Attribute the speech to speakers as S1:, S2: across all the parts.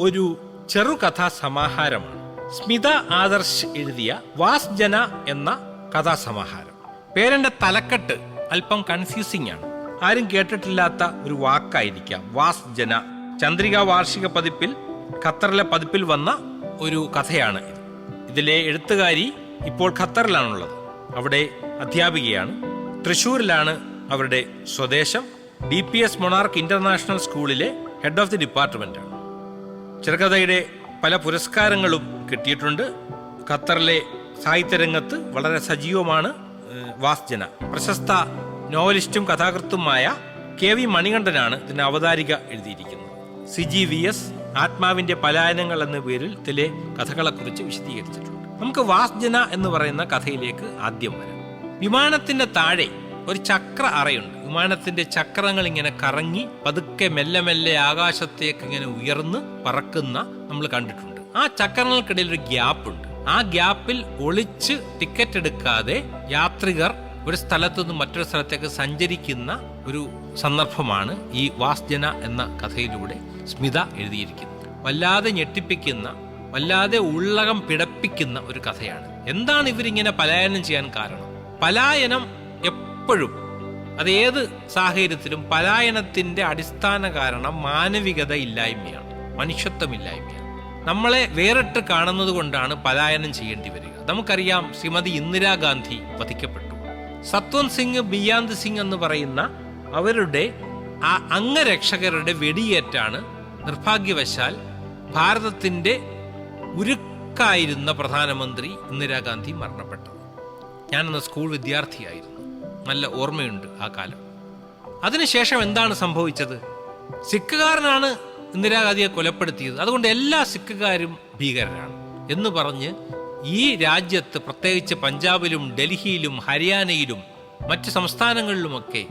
S1: ഒരു ചെറുകഥാ സമാഹാരമാണ് സ്മിത ആദർശ് എഴുതിയ വാസ്ജന എന്ന കഥാസമാഹാരം. പേരന്റെ തലക്കെട്ട് അല്പം കൺഫ്യൂസിംഗ് ആണ്. ആരും കേട്ടിട്ടില്ലാത്ത ഒരു വാക്കായിരിക്കാം വാസ്ജന. ചന്ദ്രിക വാർഷിക പതിപ്പിൽ ഖത്തറിലെ പതിപ്പിൽ വന്ന ഒരു കഥയാണ് ഇത്. ഇതിലെ എഴുത്തുകാരി ഇപ്പോൾ ഖത്തറിലാണുള്ളത്. അവിടെ അധ്യാപികയാണ്. തൃശ്ശൂരിലാണ് അവരുടെ സ്വദേശം. D P S monarch international സ്കൂളിലെ ഹെഡ് ഓഫ് ദി ഡിപ്പാർട്ട്മെന്റ് ചെറുകഥയുടെ പല പുരസ്കാരങ്ങളും കിട്ടിയിട്ടുണ്ട്. ഖത്തറിലെ സാഹിത്യരംഗത്ത് വളരെ സജീവമാണ് വാസ്ജന. പ്രശസ്ത നോവലിസ്റ്റും കഥാകൃത്തുമായ കെ വി മണികണ്ഠനാണ് ഇതിന് അവതാരിക എഴുതിയിരിക്കുന്നത്. സി ജി വി എസ് ആത്മാവിന്റെ പലായനങ്ങൾ എന്ന പേരിൽ ഇതിലെ കഥകളെക്കുറിച്ച് വിശദീകരിച്ചിട്ടുണ്ട്. നമുക്ക് വാസ്ജന എന്ന് പറയുന്ന കഥയിലേക്ക് ആദ്യം വരാം. വിമാനത്തിന്റെ താഴെ ഒരു ചക്ര അറയുണ്ട്. വിമാനത്തിന്റെ ചക്രങ്ങൾ ഇങ്ങനെ കറങ്ങി പതുക്കെ മെല്ലെ മെല്ലെ ആകാശത്തേക്ക് ഇങ്ങനെ ഉയർന്ന് പറക്കുന്ന നമ്മൾ കണ്ടിട്ടുണ്ട്. ആ ചക്രങ്ങൾക്കിടയിൽ ഒരു ഗ്യാപ്പ് ഉണ്ട്. ആ ഗ്യാപ്പിൽ ഒളിച്ച് ടിക്കറ്റ് എടുക്കാതെ യാത്രികർ ഒരു സ്ഥലത്തു നിന്ന് മറ്റൊരു സ്ഥലത്തേക്ക് സഞ്ചരിക്കുന്ന ഒരു സന്ദർഭമാണ് ഈ വാസ്ജന എന്ന കഥയിലൂടെ സ്മിത എഴുതിയിരിക്കുന്നത്. വല്ലാതെ ഞെട്ടിപ്പിക്കുന്ന വല്ലാതെ ഉള്ളകം പിടപ്പിക്കുന്ന ഒരു കഥയാണ്. എന്താണ് ഇവരിങ്ങനെ പലായനം ചെയ്യാൻ കാരണം? പലായനം എപ്പോഴും അത് ഏത് സാഹചര്യത്തിലും പലായനത്തിന്റെ അടിസ്ഥാന കാരണം മാനവികത ഇല്ലായ്മയാണ് മനുഷ്യത്വമില്ലായ്മയാണ്. നമ്മളെ വേറിട്ട് കാണുന്നത് കൊണ്ടാണ് പലായനം ചെയ്യേണ്ടി വരിക. നമുക്കറിയാം ശ്രീമതി ഇന്ദിരാഗാന്ധി വധിക്കപ്പെട്ടു. സത്വന്ത് സിംഗ് ബിയാന്ത് സിംഗ് എന്ന് പറയുന്ന അവരുടെ ആ അംഗരക്ഷകരുടെ വെടിയേറ്റാണ് നിർഭാഗ്യവശാൽ ഭാരതത്തിന്റെ ഉരുക്കായിരുന്ന പ്രധാനമന്ത്രി ഇന്ദിരാഗാന്ധി മരണപ്പെട്ടത്. ഞാനന്ന് സ്കൂൾ വിദ്യാർത്ഥിയായിരുന്നു. നല്ല ഓർമ്മയുണ്ട് ആ കാലം. അതിനുശേഷം എന്താണ് സംഭവിച്ചത്? സിഖുകാരനാണ് ഇന്ദിരാഗാന്ധിയെ കൊലപ്പെടുത്തിയത്. അതുകൊണ്ട് എല്ലാ സിഖുകാരും ഭീകരരാണ് എന്ന് പറഞ്ഞ് ഈ രാജ്യത്ത് പ്രത്യേകിച്ച് പഞ്ചാബിലും ഡൽഹിയിലും ഹരിയാനയിലും മറ്റ് സംസ്ഥാനങ്ങളിലുമൊക്കെ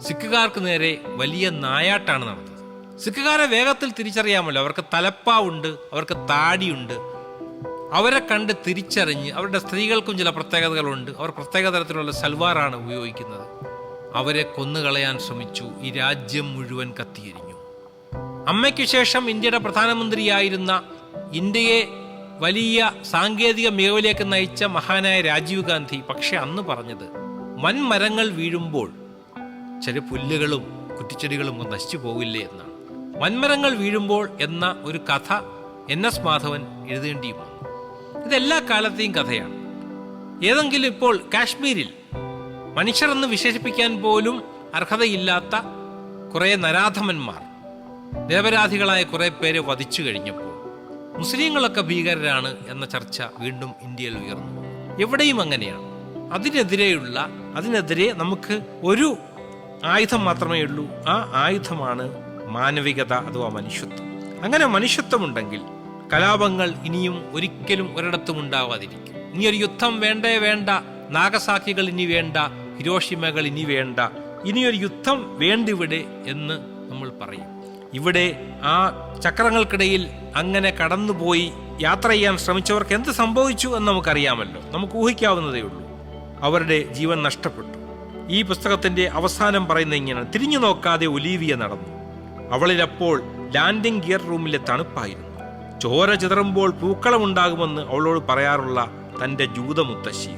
S1: സിഖുകാർക്ക് നേരെ വലിയ നായാട്ടാണ് നടന്നത്. സിഖുകാരെ വേഗത്തിൽ തിരിച്ചറിയാമല്ലോ. അവർക്ക് തലപ്പാവുണ്ട് അവർക്ക് താടിയുണ്ട് അവരെ കണ്ട് തിരിച്ചറിഞ്ഞ് അവരുടെ സ്ത്രീകൾക്കും ചില പ്രത്യേകതകളുണ്ട്. അവർ പ്രത്യേക തരത്തിലുള്ള സൽവാറാണ് ഉപയോഗിക്കുന്നത്. അവരെ കൊന്നുകളയാൻ ശ്രമിച്ചു. ഈ രാജ്യം മുഴുവൻ കത്തിയെരിഞ്ഞു. അമ്മയ്ക്ക് ശേഷം ഇന്ത്യയുടെ പ്രധാനമന്ത്രിയായിരുന്ന ഇന്ത്യയെ വലിയ സാങ്കേതിക മികവിലേക്ക് നയിച്ച മഹാനായ രാജീവ് ഗാന്ധി പക്ഷെ അന്ന് പറഞ്ഞത് വൻമരങ്ങൾ വീഴുമ്പോൾ ചില പുല്ലുകളും കുറ്റിച്ചെടികളും നശിച്ചു പോകില്ലേ എന്നാണ്. വൻമരങ്ങൾ വീഴുമ്പോൾ എന്ന ഒരു കഥ എൻ എസ് മാധവൻ എഴുതേണ്ടിയും വന്നു. ഇതെല്ലാ കാലത്തെയും കഥയാണ്. ഏതെങ്കിലും ഇപ്പോൾ കാശ്മീരിൽ മനുഷ്യർ എന്ന് വിശേഷിപ്പിക്കാൻ പോലും അർഹതയില്ലാത്ത കുറേ നരാധമന്മാർ ദേവരാധികളായ കുറേ പേര് വധിച്ചു കഴിഞ്ഞപ്പോൾ മുസ്ലിങ്ങളൊക്കെ ഭീകരരാണ് എന്ന ചർച്ച വീണ്ടും ഇന്ത്യയിൽ ഉയർന്നു. എവിടെയും അങ്ങനെയാണ്. അതിനെതിരെയുള്ള അതിനെതിരെ നമുക്ക് ഒരു ആയുധം മാത്രമേ ഉള്ളൂ. ആ ആയുധമാണ് മാനവികത അഥവാ മനുഷ്യത്വം. അങ്ങനെ മനുഷ്യത്വമുണ്ടെങ്കിൽ കലാപങ്ങൾ ഇനിയും ഒരിക്കലും ഒരിടത്തും ഉണ്ടാവാതിരിക്കും. ഇനി ഒരു യുദ്ധം വേണ്ടേ വേണ്ട നാഗസാക്കികൾ ഇനി വേണ്ട ഹിരോഷിമകൾ ഇനി വേണ്ട. ഇനിയൊരു യുദ്ധം വേണ്ടിവിടെ എന്ന് നമ്മൾ പറയും. ഇവിടെ ആ ചക്രങ്ങൾക്കിടയിൽ അങ്ങനെ കടന്നുപോയി യാത്ര ചെയ്യാൻ ശ്രമിച്ചവർക്ക് എന്ത് സംഭവിച്ചു എന്ന് നമുക്കറിയാമല്ലോ. നമുക്ക് ഊഹിക്കാവുന്നതേ ഉള്ളൂ. അവരുടെ ജീവൻ നഷ്ടപ്പെട്ടു. ഈ പുസ്തകത്തിന്റെ അവസാനം പറയുന്നത് ഇങ്ങനെയാണ്. തിരിഞ്ഞു നോക്കാതെ ഒലീവിയ നടന്നു. അവളിലപ്പോൾ ലാൻഡിംഗ് ഗിയർ റൂമിലെ തണുപ്പായിരുന്നു. ചോര ചിതറുമ്പോൾ പൂക്കളമുണ്ടാകുമെന്ന് അവളോട് പറയാറുള്ള തന്റെ ജൂത മുത്തശ്ശി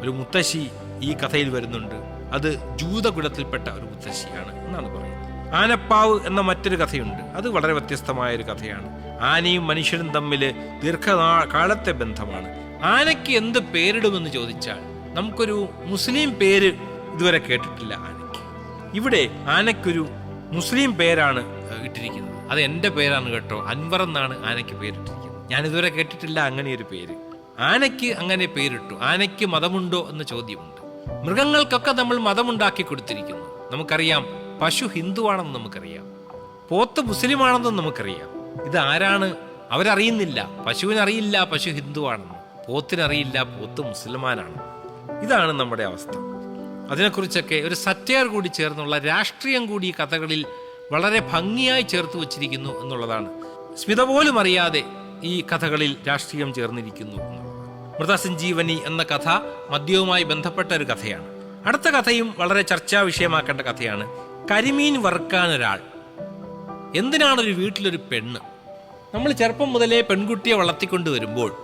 S1: ഒരു മുത്തശ്ശി ഈ കഥയിൽ വരുന്നുണ്ട്. അത് ജൂതകുലത്തിൽപ്പെട്ട ഒരു മുത്തശ്ശിയാണ് എന്നാണ് പറയുന്നത്. ആനപ്പാവ് എന്ന മറ്റൊരു കഥയുണ്ട്. അത് വളരെ വ്യത്യസ്തമായ ഒരു കഥയാണ്. ആനയും മനുഷ്യനും തമ്മിൽ ദീർഘനാ കാലത്തെ ബന്ധമാണ്. ആനയ്ക്ക് എന്ത് പേരിടുമെന്ന് ചോദിച്ചാൽ നമുക്കൊരു മുസ്ലിം പേര് ഇതുവരെ കേട്ടിട്ടില്ല ആനയ്ക്ക്. ഇവിടെ ആനയ്ക്കൊരു മുസ്ലിം പേരാണ് ഇട്ടിരിക്കുന്നത്. അത് എന്റെ പേരാണ് കേട്ടോ. അൻവർ എന്നാണ് ആനയ്ക്ക് പേരിട്ടിരിക്കുന്നത്. ഞാൻ ഇതുവരെ കേട്ടിട്ടില്ല അങ്ങനെ ഒരു പേര്. ആനയ്ക്ക് അങ്ങനെ പേരിട്ടു. ആനയ്ക്ക് മതമുണ്ടോ എന്ന ചോദ്യമുണ്ട്. മൃഗങ്ങൾക്കൊക്കെ നമ്മൾ മതമുണ്ടാക്കി കൊടുത്തിരിക്കുന്നു. നമുക്കറിയാം പശു ഹിന്ദുവാണെന്ന് നമുക്കറിയാം. പോത്ത് മുസ്ലിമാണെന്നും നമുക്കറിയാം. ഇത് ആരാണ്? അവരറിയുന്നില്ല. പശുവിനറിയില്ല പശു ഹിന്ദുവാണെന്ന്. പോത്തിനറിയില്ല പോത്ത് മുസ്ലിമാനാണ്. ഇതാണ് നമ്മുടെ അവസ്ഥ. അതിനെക്കുറിച്ചൊക്കെ ഒരു സറ്റയർ കൂടി ചേർന്നുള്ള രാഷ്ട്രീയം കൂടി കഥകളിൽ വളരെ ഭംഗിയായി ചേർത്ത് വച്ചിരിക്കുന്നു എന്നുള്ളതാണ്. സ്മിത പോലും അറിയാതെ ഈ കഥകളിൽ രാഷ്ട്രീയം ചേർന്നിരിക്കുന്നു മൃതസഞ്ജീവനി എന്ന കഥ മദ്യവുമായി ബന്ധപ്പെട്ട ഒരു കഥയാണ്. അടുത്ത കഥയും വളരെ ചർച്ചാ വിഷയമാക്കേണ്ട കഥയാണ്. കരിമീൻ വറുക്കാൻ ഒരാൾ. എന്തിനാണ് ഒരു വീട്ടിലൊരു പെണ്ണ്? നമ്മൾ ചെറുപ്പം മുതലേ പെൺകുട്ടിയെ വളർത്തിക്കൊണ്ട് വരുമ്പോൾ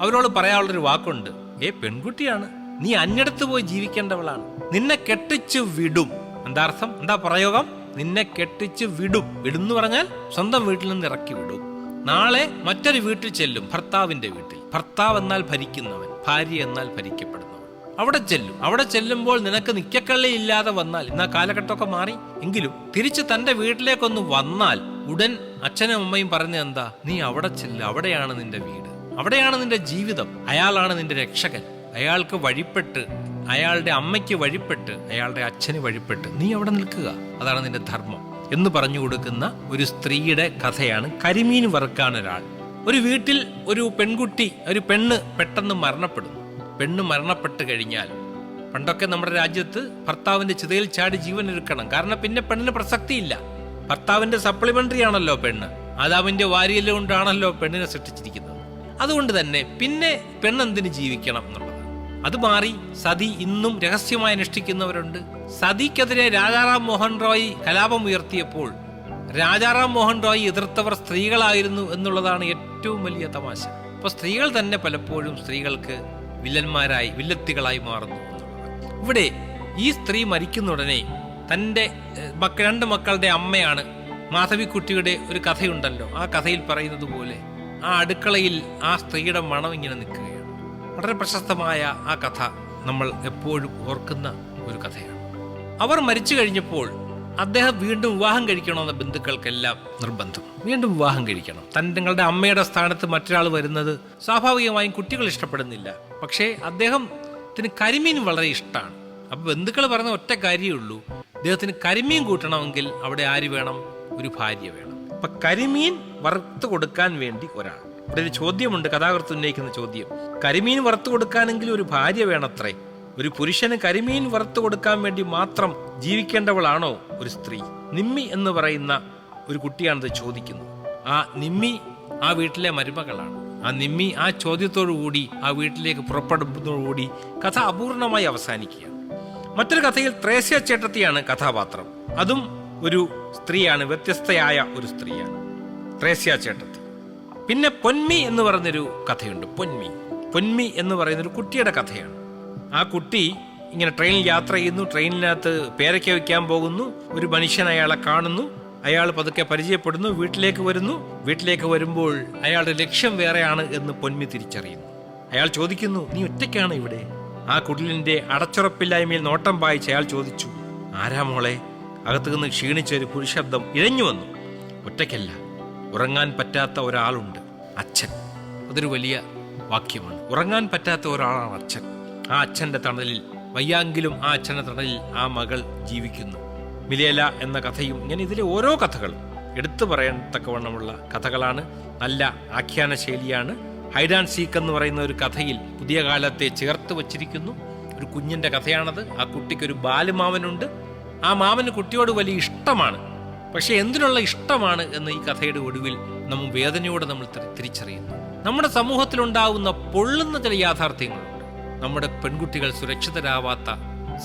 S1: അവരോട് പറയാനുള്ളൊരു വാക്കുണ്ട്. ഏ പെൺകുട്ടിയാണ്. നീ അന്യടത്ത് പോയി ജീവിക്കേണ്ടവളാണ്. നിന്നെ കെട്ടിച്ചു വിടും. എന്താർത്ഥം എന്താ പ്രയോഗം? നിന്നെ കെട്ടിച്ച് വിടും. വിടുന്നു പറഞ്ഞാൽ സ്വന്തം വീട്ടിൽ നിന്ന് ഇറക്കി വിടും. നാളെ മറ്റൊരു വീട്ടിൽ ചെല്ലും ഭർത്താവിന്റെ വീട്ടിൽ. ഭർത്താവ് എന്നാൽ ഭരിക്കുന്നവൻ ഭാര്യ എന്നാൽ ഭരിക്കപ്പെടുന്നവൻ. അവിടെ ചെല്ലും. അവിടെ ചെല്ലുമ്പോൾ നിനക്ക് നിക്കക്കള്ളി ഇല്ലാതെ വന്നാൽ ഇന്ന് കാലഘട്ടമൊക്കെ മാറി. എങ്കിലും തിരിച്ച് തന്റെ വീട്ടിലേക്കൊന്ന് വന്നാൽ ഉടൻ അച്ഛനും അമ്മയും പറഞ്ഞ എന്താ? നീ അവിടെ ചെല്ല്. അവിടെയാണ് നിന്റെ വീട്. അവിടെയാണ് നിന്റെ ജീവിതം. അയാളാണ് നിന്റെ രക്ഷകൻ. അയാൾക്ക് വഴിപ്പെട്ട് അയാളുടെ അമ്മയ്ക്ക് വഴിപ്പെട്ട് അയാളുടെ അച്ഛന് വഴിപ്പെട്ട് നീ അവിടെ നിൽക്കുക. അതാണ് നിന്റെ ധർമ്മം. എന്ന് പറഞ്ഞു കൊടുക്കുന്ന ഒരു സ്ത്രീയുടെ കഥയാണ് കരിമീൻ വറുക്കാൻ ഒരാൾ ഒരു വീട്ടിൽ ഒരു പെൺകുട്ടി ഒരു പെണ്ണ് പെട്ടെന്ന് മരണപ്പെടുന്നു പെണ്ണ് മരണപ്പെട്ട് കഴിഞ്ഞാൽ പണ്ടൊക്കെ നമ്മുടെ രാജ്യത്ത് ഭർത്താവിന്റെ ചിതയിൽ ചാടി ജീവൻ എടുക്കണം. കാരണം പിന്നെ പെണ്ണിന് പ്രസക്തിയില്ല. ഭർത്താവിന്റെ സപ്ലിമെന്ററി ആണല്ലോ പെണ്ണ്. വാരിയൽ കൊണ്ടാണല്ലോ പെണ്ണിനെ സൃഷ്ടിച്ചിരിക്കുന്നത്. അതുകൊണ്ട് തന്നെ പിന്നെ പെണ്ണെന്തിന് ജീവിക്കണം അത് മാറി സതി ഇന്നും രഹസ്യമായി അനുഷ്ഠിക്കുന്നവരുണ്ട്. സതിക്കെതിരെ രാജാറാം മോഹൻ റോയ് കലാപം ഉയർത്തിയപ്പോൾ രാജാറാം മോഹൻ റോയ് എതിർത്തവർ സ്ത്രീകളായിരുന്നു എന്നുള്ളതാണ് ഏറ്റവും വലിയ തമാശ. അപ്പൊ സ്ത്രീകൾ തന്നെ പലപ്പോഴും സ്ത്രീകൾക്ക് വില്ലന്മാരായി വില്ലത്തികളായി മാറുന്നു ഇവിടെ ഈ സ്ത്രീ മരിക്കുന്ന ഉടനെ തന്റെ രണ്ട് മക്കളുടെ അമ്മയാണ് മാധവിക്കുട്ടിയുടെ ഒരു കഥയുണ്ടല്ലോ. ആ കഥയിൽ പറയുന്നത് പോലെ ആ അടുക്കളയിൽ ആ സ്ത്രീയുടെ മണം ഇങ്ങനെ നിൽക്കുകയാണ്. വളരെ പ്രശസ്തമായ ആ കഥ നമ്മൾ എപ്പോഴും ഓർക്കുന്ന ഒരു കഥയാണ്. അവർ മരിച്ചു കഴിഞ്ഞപ്പോൾ അദ്ദേഹം വീണ്ടും വിവാഹം കഴിക്കണമെന്ന ബന്ധുക്കൾക്കെല്ലാം നിർബന്ധം. വീണ്ടും വിവാഹം കഴിക്കണം. തന്റെങ്ങളുടെ അമ്മയുടെ സ്ഥാനത്ത് മറ്റൊരാൾ വരുന്നത് സ്വാഭാവികമായും കുട്ടികൾ ഇഷ്ടപ്പെടുന്നില്ല. പക്ഷേ അദ്ദേഹത്തിന് കരിമീൻ വളരെ ഇഷ്ടമാണ്. അപ്പോൾ ബന്ധുക്കൾ പറഞ്ഞ ഒറ്റ കാര്യമേ ഉള്ളൂ അദ്ദേഹത്തിന് കരിമീൻ കൂട്ടണമെങ്കിൽ അവിടെ ആര് വേണം? ഒരു ഭാര്യ വേണം. അപ്പൊ കരിമീൻ വറുത്ത് കൊടുക്കാൻ വേണ്ടി ഒരാൾ. ഇവിടെ ഒരു ചോദ്യമുണ്ട് കഥാകൃത്ത് ഉന്നയിക്കുന്ന ചോദ്യം. കരിമീൻ വറുത്തു കൊടുക്കാനെങ്കിലും ഒരു ഭാര്യ വേണത്രേ? ഒരു പുരുഷന് കരിമീൻ വറുത്തു കൊടുക്കാൻ വേണ്ടി മാത്രം ജീവിക്കേണ്ടവളാണോ ഒരു സ്ത്രീ? നിമ്മി എന്ന് പറയുന്ന ഒരു കുട്ടിയാണിത് ചോദിക്കുന്നത്. ആ നിമ്മി ആ വീട്ടിലെ മരുമകളാണ്. ആ നിമ്മി ആ ചോദ്യത്തോടു കൂടി ആ വീട്ടിലേക്ക് പുറപ്പെടുന്നതോടുകൂടി കഥ അപൂർണമായി അവസാനിക്കുകയാണ്. മറ്റൊരു കഥയിൽ ത്രേസ്യ ചേട്ടത്തിയാണ് കഥാപാത്രം. അതും ഒരു സ്ത്രീയാണ് വ്യത്യസ്തയായ ഒരു സ്ത്രീയാണ്. ത്രേസ്യ ചേട്ടത്തി. പിന്നെ പൊന്മി എന്ന് പറയുന്നൊരു കഥയുണ്ട് പൊന്മി. പൊന്മി എന്ന് പറയുന്നൊരു കുട്ടിയുടെ കഥയാണ്. ആ കുട്ടി ഇങ്ങനെ ട്രെയിനിൽ യാത്ര ചെയ്യുന്നു ട്രെയിനിനകത്ത് പേരയ്ക്ക വയ്ക്കാൻ പോകുന്നു ഒരു മനുഷ്യൻ അയാളെ കാണുന്നു അയാൾ പതുക്കെ പരിചയപ്പെടുന്നു വീട്ടിലേക്ക് വരുന്നു. വീട്ടിലേക്ക് വരുമ്പോൾ അയാളുടെ ലക്ഷ്യം വേറെയാണ് എന്ന് പൊന്മി തിരിച്ചറിയുന്നു. അയാൾ ചോദിക്കുന്നു നീ ഒറ്റയ്ക്കാണ് ഇവിടെ? ആ കുടിലിന്റെ അടച്ചുറപ്പില്ലായ്മയിൽ നോട്ടം പായിച്ച് അയാൾ ചോദിച്ചു ആരാ മോളെ? അകത്തു നിന്ന് ക്ഷീണിച്ച ഒരു പുരുഷബ്ദം ഇഴഞ്ഞു വന്നു. ഒറ്റയ്ക്കല്ല ഉറങ്ങാൻ പറ്റാത്ത ഒരാളുണ്ട്. അച്ഛൻ. അതൊരു വലിയ വാക്യമാണ്. ഉറങ്ങാൻ പറ്റാത്ത ഒരാളാണ് അച്ഛൻ. ആ അച്ഛന്റെ തണലിൽ വയ്യാങ്കിലും ആ അച്ഛന്റെ തണലിൽ ആ മകൾ ജീവിക്കുന്നു. മിലേല എന്ന കഥയും ഇങ്ങനെ ഇതിലെ ഓരോ കഥകളും എടുത്തു പറയത്തക്കവണ്ണമുള്ള കഥകളാണ്. നല്ല ആഖ്യാന ശൈലിയാണ്. ഹൈഡ് ആൻഡ് സീക്ക് എന്ന് പറയുന്ന ഒരു കഥയിൽ പുതിയ കാലത്തെ ചേർത്ത് വച്ചിരിക്കുന്നു. ഒരു കുഞ്ഞിന്റെ കഥയാണത്. ആ കുട്ടിക്കൊരു ബാലുമാവനുണ്ട്. ആ മാമന് കുട്ടിയോട് വലിയ ഇഷ്ടമാണ്. പക്ഷേ എന്തിനുള്ള ഇഷ്ടമാണ് എന്ന് ഈ കഥയുടെ ഒടുവിൽ നമ്മൾ വേദനയോടെ നമ്മൾ തിരിച്ചറിയുന്നു. നമ്മുടെ സമൂഹത്തിലുണ്ടാവുന്ന പൊള്ളുന്ന ചില യാഥാർത്ഥ്യങ്ങളുണ്ട്. നമ്മുടെ പെൺകുട്ടികൾ സുരക്ഷിതരാവാത്ത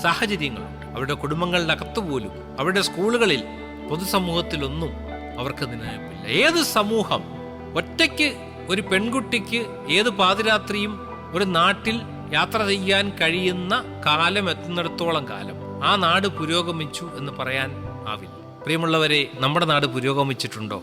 S1: സാഹചര്യങ്ങളുണ്ട്. അവരുടെ കുടുംബങ്ങളുടെ അകത്തുപോലും അവരുടെ സ്കൂളുകളിൽ പൊതുസമൂഹത്തിലൊന്നും അവർക്ക് നിലനിൽപ്പില്ല ഏത് സമൂഹം ഒറ്റയ്ക്ക് ഒരു പെൺകുട്ടിക്ക് ഏത് പാതിരാത്രിയും ഒരു നാട്ടിൽ യാത്ര ചെയ്യാൻ കഴിയുന്ന കാലം എത്തുന്നിടത്തോളം കാലം ആ നാട് പുരോഗമിച്ചു എന്ന് പറയാൻ ആവില്ല. പ്രിയമുള്ളവരെ നമ്മുടെ നാട് പുരോഗമിച്ചിട്ടുണ്ടോ?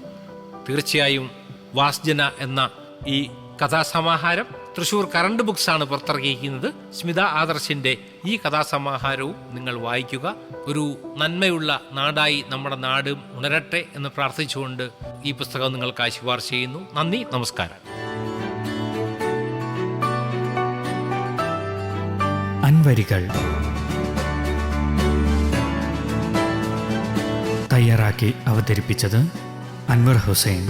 S1: തീർച്ചയായും വാസ്ജന എന്ന ഈ കഥാസമാഹാരം തൃശൂർ കറണ്ട് ബുക്സ് ആണ് പുറത്തിറക്കിയിരിക്കുന്നത്. സ്മിത ആദർശിന്റെ ഈ കഥാസമാഹാരവും നിങ്ങൾ വായിക്കുക. ഒരു നന്മയുള്ള നാടായി നമ്മുടെ നാട് ഉണരട്ടെ എന്ന് പ്രാർത്ഥിച്ചുകൊണ്ട് ഈ പുസ്തകം നിങ്ങൾക്ക് ശുപാർശ ചെയ്യുന്നു. നന്ദി നമസ്കാരം.
S2: അൻവരികൾ തയ്യാറാക്കി അവതരിപ്പിച്ചത് അൻവർ ഹുസൈൻ